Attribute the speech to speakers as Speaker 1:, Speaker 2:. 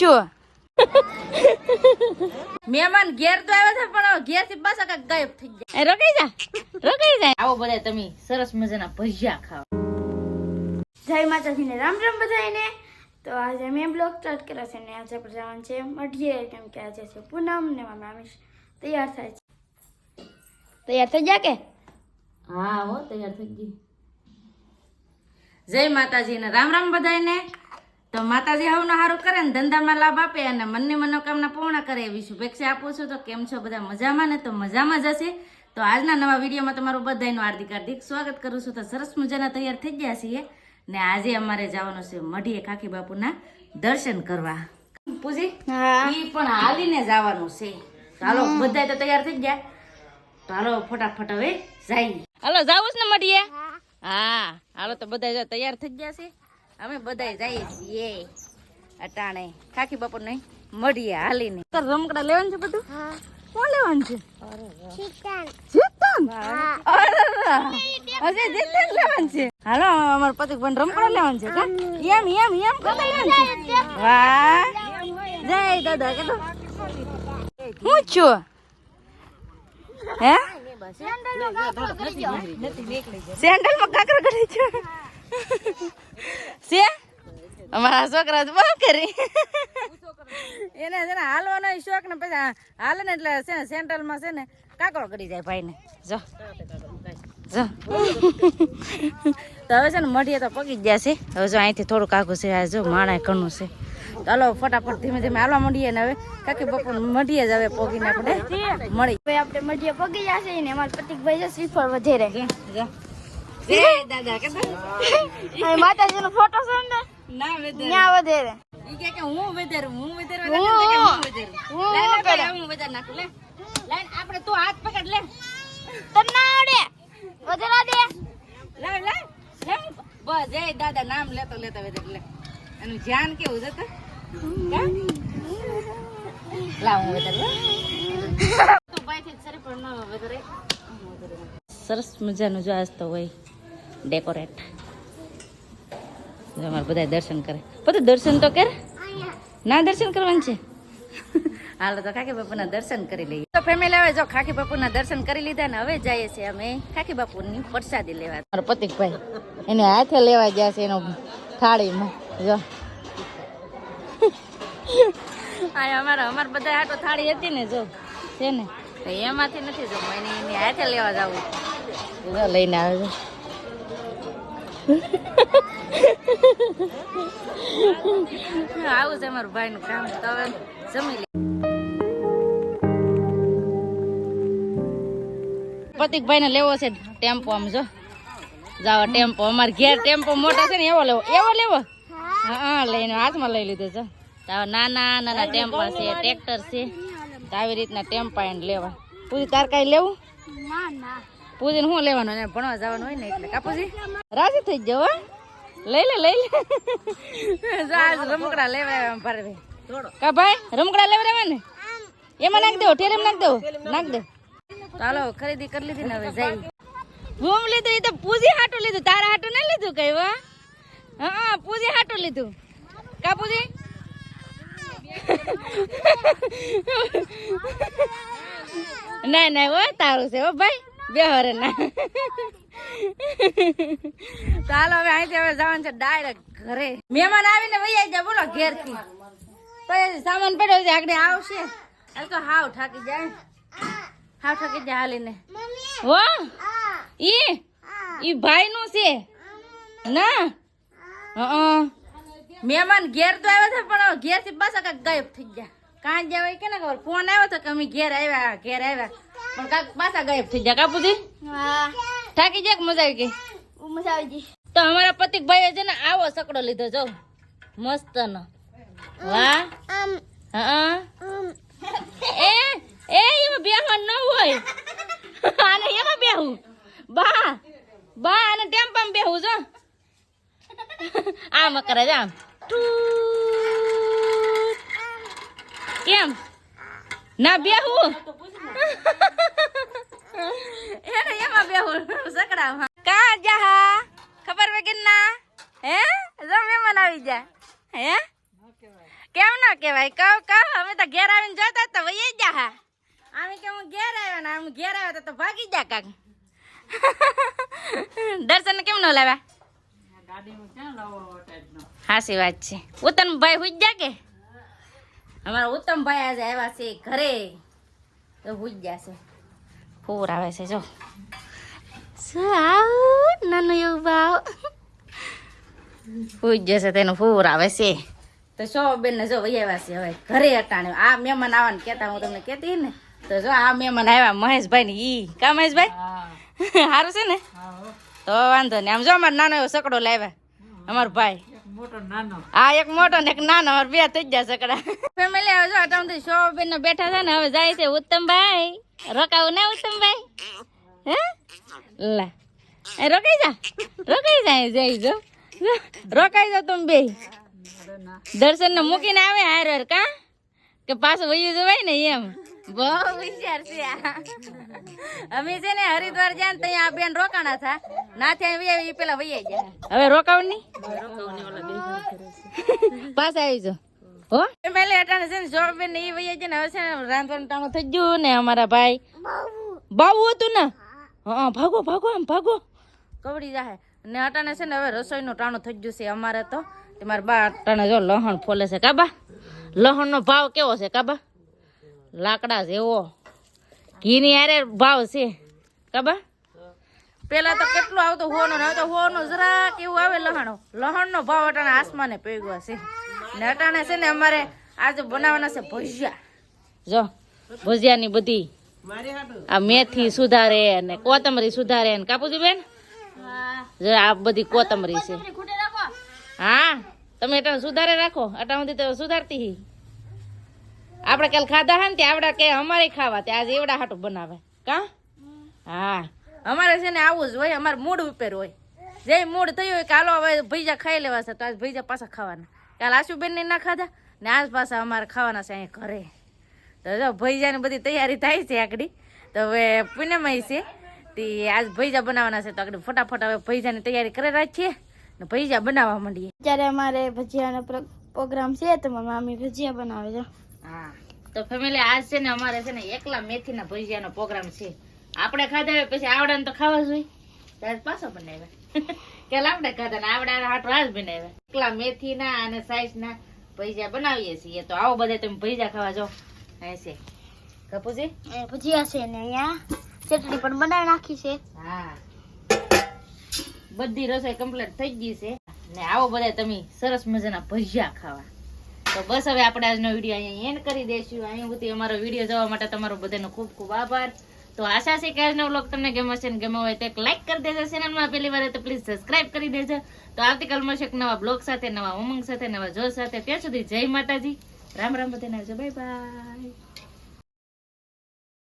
Speaker 1: છું?
Speaker 2: મહેમાન ઘેર તો આવ્યા છે પણ ઘેરથી બસ આખા ગાયબ થઈ ગયા.
Speaker 1: રોકાઈ જા રોકાઈ જા.
Speaker 2: આવો બધા તમે સરસ મજાના ભજીયા ખાઓ.
Speaker 3: જય માતાજીને રામ રામ બધાને તો આજે મેં બ્લોગ સ્ટાર્ટ કર્યો છે ને આજે આપણે જવાનું છે મઢીએ કેમ કે આજે છે પૂનમ ને મારા આમીશ તૈયાર થાય છે. તૈયાર થઈ ગયા કે?
Speaker 2: હા હો તૈયાર થઈ ગઈ. જય માતાજી ને રામ રામ બધાયને. તો માતાજી હવનો હારું કરે ને ધંધામાં લાભ આપે અને મનની મનોકામના પૂર્ણ કરે એવી શુભેચ્છા આપું છું. તો કેમ છો બધા મજામાં ને? તો મજામાં જ હશે. તો આજના નવા વિડીયોમાં તમારું બધાનું હાર્દિક હાર્દિક સ્વાગત કરું છું. તો સરસ મજાના તૈયાર થઈ ગયા છીએ ને આજે અમારે જવાનું છે મઢીએ કાકી બાપુના દર્શન કરવા. પૂજી એ પણ હાલીને જવાનું છે. ચાલો હાલો બધા તો તૈયાર થઈ ગયા. તો હાલો ફટાફટ હવે જઈએ. હાલો જાવું છે ને મઢીએ? હા. હાલો તો બધા તૈયાર થઈ ગયા છે. અમે બધા જઈએ છીએ અટાણે. ખાખી બપોર નહીં મળીએ હાલીને. તાર રમકડા લેવાનું છે બધું? કોણ લેવાનું છે? અરે લેવાનું છે? હાલો અમાર પતિ પણ રમકડા લેવાનું છે એમ એમ એમ કરતા લેવાનું છે. વાહ. જય દાદા કે
Speaker 1: હું છું? હે? સેન્ડલમાં કાકરો કરી છે છે? અમારા છોકરા તો બહુ કરી.
Speaker 2: એને છે ને હાલવાનો શોખ ને પછી હાલે ને એટલે છે ને સેન્ટ્રલમાં છે ને કાકડો કરી જાય ભાઈને. જો. જો. તો હવે છે ને મઢીએ તો પગી ગયા છે. હવે જો અહીંથી થોડું કાકું છે આ જો માણા ઘણું છે. ચાલો ફટાફટ ધીમે ધીમે હાલવા માંડીએ ને હવે. કાકી બપોર મઢીએ જ હવે પોગીને આપણે મળી.
Speaker 3: આપણે મઢીએ પગી જશે ને અમારા પતિકભાઈ છે શ્રીફળ વધેરે.
Speaker 2: જો. જો દાદા કે
Speaker 3: અને માતાજીનો ફોટો છે ને?
Speaker 2: ના વેદર
Speaker 3: ત્યાં વધેરે.
Speaker 2: ઈ કે કે હું વેદર હું વેદર
Speaker 3: હું.
Speaker 2: હું
Speaker 3: હું
Speaker 2: લે લે
Speaker 3: કરે.
Speaker 2: હું વેદર નાખું લે. લાઈન આપણે તું હાથ પકડ લે.
Speaker 3: તને ના આવડે? વધેરા દે.
Speaker 2: બસ જય દાદા નામ લેતો લેતો વેદર લે. એનું ધ્યાન કેવું છે તો? કા? હું વેદર લે તું ભાઈથી જ સરી પણ ન વેદર સરસ મજાનું જો આજ તો હોય. ડેકોરેટ અમારે બધા દર્શન કરે. બધું દર્શન તો કર. ના દર્શન કરવાનું છે? હાલો તો ખાકી બાપુના દર્શન કરી લઈએ. તો ફેમિલી હવે જો ખાકી બાપુના દર્શન કરી લીધા ને હવે જઈએ છીએ અમે ખાકી બાપુની પ્રસાદી લેવા. મારો પતિકભાઈ એને હાથે લેવા ગયા છે એનો થાળીમાં. જો. આ અમારા અમારે બધા આટો થાળી હતી ને જો. છે ને? એમાંથી નથી જો એને હાથે લેવા જવું. લઈને આવે આવું છે અમારું ભાઈનું કામ તો હવે જમી પ્રતિકભાઈ ને લેવો છે ટેમ્પો આમ જો. જાવ ટેમ્પો. અમારે ઘેર ટેમ્પો મોટા છે ને એવો લેવો. એવો લેવો? હા હા લઈને હાથમાં લઈ લીધો છે. તાવ નાના નાના ટેમ્પા છે ટ્રેક્ટર છે. આવી રીતના ટેમ્પા એને લેવા. પૂરી તાર કાંઈ લેવું?
Speaker 3: ના ના.
Speaker 2: પૂજીને શું લેવાનું એને ભણવા જવાનું હોય ને એટલે કાપુજી. રાજી થઈ જાવ હો? લઈ લે લઈ લે. જો રમકડા લેવા આવ્યા કા ભાઈ રમકડા લેવા ને? એમાં નાખ દેવો ઠેલે નાખ દેવો નાખ દે. ચાલો ખરીદી કરી લીધી ને હવે જઈ. બૂમ લીધું એ તો પૂજી હાટું લીધું તારા હાટું નહીં લીધું કઈ વા હા પૂજી હાટું લીધું. કાપુજી? ના ના હો તારું છે હો ભાઈ. બે હરે ના ચાલો હવે અહીંથી હવે જવાનું છે ડાયરેક્ટ ઘરે. મહેમાન આવીને વહી જાય બોલો ઘેરથી. સામાન પડ્યો છે આગળ આવશે. એ તો હાવ થાકી જાય. હાવ થાકી જાય હાલીને. હો? ઈ? ઈ ભાઈ નું છે? ના? હં મહેમાન ઘેર તો આવ્યા છે પણ ઘેરથી પાછા કાંઈક ગાયબ થઈ ગયા. કાં જવાય કે ના ખબર. ફોન આવ્યો તો કે અમે ઘેર આવ્યા ઘેર આવ્યા. પણ કાક પાછા ગાયબ થઈ ગયા કાપુજી
Speaker 3: હા.
Speaker 2: થાકી જાય મજા આવી ગઈ?
Speaker 3: મજા આવી ગઈ.
Speaker 2: તો અમારા પતિક ભાઈએ છે ને આવો સકડો લીધો જો. મસ્ત નો વાહ હા એ એ એમાં બેહવાનું ન હોય. આને એમાં બેહું બા બા અને ટેમ્પામાં બેહું જો. આમ કરે છે આમ. ટૂટ. કેમ? ના બેહું. એને એમાં બેહું સકડામાં. કા જા ખબર વગર ના હે? જમે મન આવી જા. હે? કેમ ના કહેવાય? કહો કહો. અમે તો ઘેર આવીને જોતા તો વહી જા હા. અમે કે હું ઘેર આવ્યો ને આમ ઘેર આવ્યો તો તો ભાગી જા કાક. દર્શન કેમ ન લાવ્યા? હાસી વાત છે. ઉતન ભાઈ હુઈ જા કે? અમારા ઉત્તમ ભાઈ આજે આવ્યા છે ઘરે. તો ભૂજ જશે ફૂર આવે છે જો. શું નાનું એવું ભાવ. ભૂજ જશે તેનું ફૂર આવે છે. તો સો બેન ને જો વહી આવ્યા છે હવે. ઘરે અટાણે આ મહેમાન આવવાનું કહેતા હું તમને કહેતી ને. તો જો આ મહેમાન આવ્યા મહેશભાઈ ને ઈ. કા મહેશભાઈ? સારું છે ને? તો વાંધો નહીં. આમ જો અમારો નાનો એવો સકડો લાવ્યા. અમારો ભાઈ. હા એક મોટો ને એક નાનો બે થઈ ગયા સકડા ફેમિલી હવે જો સો બેન બેઠા છે ને હવે જાય છે ઉત્તમભાઈ. રોકાવું ને ઉત્તમભાઈ? હે? લા. એ રોકાઈ જા. રોકાઈ જાય જઈ જો. રોકાઈ જાવ તમે બે દર્શન ને મૂકીને આવે હાર હાર કા? કે પાછું વયું જવાય ને એમ. બહુ હોશિયાર છે આ. અમે છે ને હરિદ્વાર જાય ને ત્યાં બેન રોકાણા થા. ના ત્યાં વૈયા એ પેલા વૈયા જાય હવે રોકાવની પાછા આવી જો હો પેલે અટાણે છે ને જોબ બેન ને વૈયા જાય ને હવે છે ને રાંધવાનું ટાણું થઈ ગયું ને અમારા ભાઈ. બાવું હતું ને? હા ભાગો ભાગો આમ ભાગો. કવડી જાહે. ને અટાણે છે ને હવે રસોઈનું ટાણું થઈ ગયું છે અમારે તો. તે મારા બા અટાણે જો લહણ ફોલે છે કાબા લહણનો ભાવ કેવો છે કાબા લાકડા જેવો. ઘીની હારે ભાવ છે. કાબા પેલા તો કેટલું આવતો હોનો ને હવે તો હોનું જરાક એવું આવે લહણો. લહણનો ભાવ અટાણે આસમાને પેગવા છે. ને અટાણે છે ને અમારે આજે બનાવવાના છે ભજીયા. જો ભજીયાની બધી. આ મેથી સુધારે ને કોતમરી સુધારે ને કાપુજી બેન જો આ બધી કોતમરી છે. હા તમે અટાણે સુધારે રાખો. અટાણે સુધી તો સુધારતી હી. આપણે કાલ ખાધા હે ને તે આવડા કે અમારે ખાવા તે આજે એવડા હાટું બનાવે. કા? હા. અમારે છે ને આવું જ હોય, અમારે મૂડ ઉપર હોય. જે મૂડ થયું હોય કાલો હવે ભૈજા ખાઈ લેવા છે, તો આજ ભૈજા પાછા ખાવાના. કાલ આશુબેન ને ખાધા, ને આજ પાછા અમારે ખાવાના છે અહીંયા ઘરે. તો જો ભૈજાની બધી તૈયારી થાય છે આકડી તો હવે પૂનમય છે, તે આજ ભૈજા બનાવવાના છે, તો આગળ ફટાફટ હવે ભૈજાની તૈયારી કરી રાખીએ, ને ભૈજા બનાવવા માંડીએ.
Speaker 3: અત્યારે અમારે ભજીયાનો પ્રો- પ્રોગ્રામ છે, તો મામી ભજીયા બનાવે છે.
Speaker 2: હા. તો ફેમિલી આજ છે ને અમારે છે ને એકલા મેથીના ભજીયાનો પ્રોગ્રામ છે. આપણે ખાધા હોય પછી આવડાને તો ખાવા જોઈએ ત્યારે પાછો બનાવ્યા. કે આપણે ખાધા ને આવડા હાટો આજ બનાવ્યા. એકલા મેથીના અને સાઈઝના ભજીયા બનાવીએ છીએ. તો આવો બધા તમે ભજીયા ખાવા જો અહીં છે. કપૂજી
Speaker 3: ભજીયા છે ને અહીંયા. ચટણી પણ બનાવી નાખી છે.
Speaker 2: હા. બધી રસોઈ કમ્પ્લીટ થઈ ગઈ છે. ને આવો બધા તમે સરસ મજાના ભજીયા ખાવા. તો બસ હવે આપણે આજનો વીડિયો અહીંયા એન્ડ કરી દઈશું. અહીંયા અમારો વીડિયો જોવા માટે તમારો બધાનો ખૂબ ખૂબ આભાર. તો આશા છે કે આજનો વ્લોગ તમને ગમે છે ને ગમે હોય તો એક લાઈક કરી દેજો. ચેનલમાં પહેલી વાર તો પ્લીઝ સબસ્ક્રાઇબ કરી દેજો. તો આવતીકાલ મળશે એક નવા બ્લોગ સાથે, નવા ઉમંગ સાથે, નવા જોશ સાથે. ત્યાં સુધી જય માતાજી. રામ રામ બધાને આવજો. Bye bye